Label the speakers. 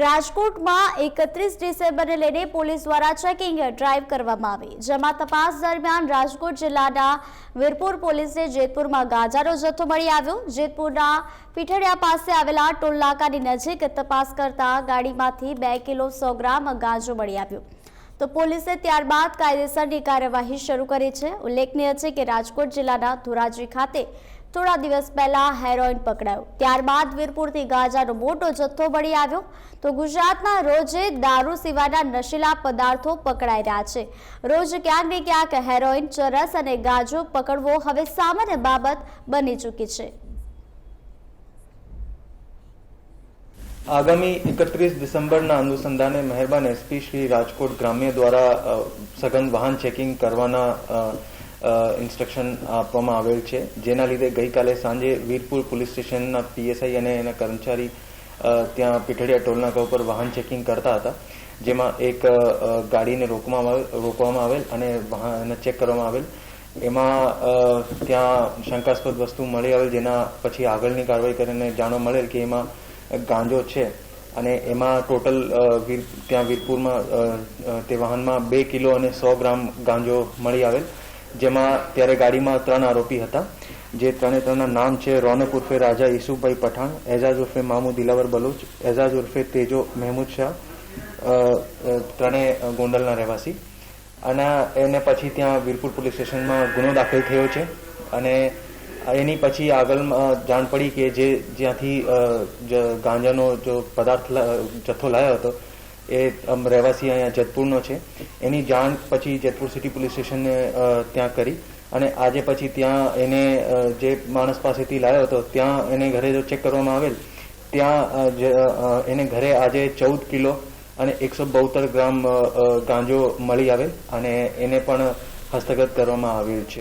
Speaker 1: રાજકોટમાં એકત્રીસ ડિસેમ્બરને લઈને પોલીસ દ્વારા ચેકિંગ ડ્રાઈવ કરવામાં આવી, જેમાં તપાસ દરમિયાન રાજકોટ જિલ્લાના વીરપુર પોલીસે જેતપુરમાં ગાંજાનો જથ્થો મળી આવ્યો. જેતપુરના પીઠડિયા પાસે આવેલા ટોલ નાકાની નજીક તપાસ કરતા ગાડીમાંથી બે કિલો સો ગ્રામ ગાંજો મળી આવ્યો. તો પોલીસે ત્યારબાદ કાયદેસરની કાર્યવાહી શરૂ કરી છે. ઉલ્લેખનીય છે કે રાજકોટ જિલ્લાના ધોરાજી ખાતે થોડા દિવસ પહેલા હેરોઇન પકડાયો. ત્યારબાદ વીરપુરથી ગાંજાનો મોટો જથ્થો મળી આવ્યો. તો ગુજરાતમાં રોજે દારૂ સિવાયના નશીલા પદાર્થો પકડાઈ રહ્યા છે. રોજ ક્યાંક ને ક્યાંક હેરોઇન ચરસ અને ગાજો પકડવો હવે સામાન્ય બાબત બની ચૂકી છે.
Speaker 2: આગામી એકત્રીસ ડિસેમ્બરના અનુસંધાને મહેરબાન એસપી શ્રી રાજકોટ ગ્રામ્ય દ્વારા સઘન વાહન ચેકિંગ કરવાના ઇન્સ્ટ્રક્શન આપવામાં આવેલ છે. જેના લીધે ગઈકાલે સાંજે વીરપુર પોલીસ સ્ટેશનના પીએસઆઈ અને એના કર્મચારી ત્યાં પીઠડિયા ટોલનાકા ઉપર વાહન ચેકિંગ કરતા હતા. જેમાં એક ગાડીને રોકવામાં રોકવામાં આવેલ અને વાહન ચેક કરવામાં આવેલ. એમાં ત્યાં શંકાસ્પદ વસ્તુ મળી આવેલ જેના પછી આગળની કાર્યવાહી કરીને જાણવા મળેલ કે એમાં ગાંજો છે. અને એમાં ટોટલ ત્યાં વીરપુરમાં તે વાહનમાં બે કિલો અને સો ગ્રામ ગાંજો મળી આવેલ. જેમાં ત્યારે ગાડીમાં ત્રણ આરોપી હતા. જે ત્રણે ત્રણના નામ છે રોનક ઉર્ફે રાજા ઈસુભાઈ પઠાણ એઝાજ ઉર્ફે મામુ દિલાવર બલોચ એઝાજ ઉર્ફે તેજો મહેમૂદ શાહ ત્રણેય ગોંડલના રહેવાસી. અને એને પછી ત્યાં વીરપુર પોલીસ સ્ટેશનમાં ગુનો દાખલ થયો છે અને એની પછી આગળ જાણ પડી કે જે જ્યાંથી ગાંજાનો જો પદાર્થ જથ્થો લાવ્યો હતો એ રહેવાસી અહીંયા જેતપુરનો છે. એની જાણ પછી જેતપુર સિટી પોલીસ સ્ટેશને ત્યાં કરી. અને આજે પછી ત્યાં એને જે માણસ પાસેથી લાવ્યો હતો, ત્યાં એને ઘરે જો ચેક કરવામાં આવેલ, ત્યાં એને ઘરે આજે ચૌદ કિલો અને એકસો બોતેર ગ્રામ ગાંજો મળી આવેલ અને એને પણ હસ્તગત કરવામાં આવેલ છે.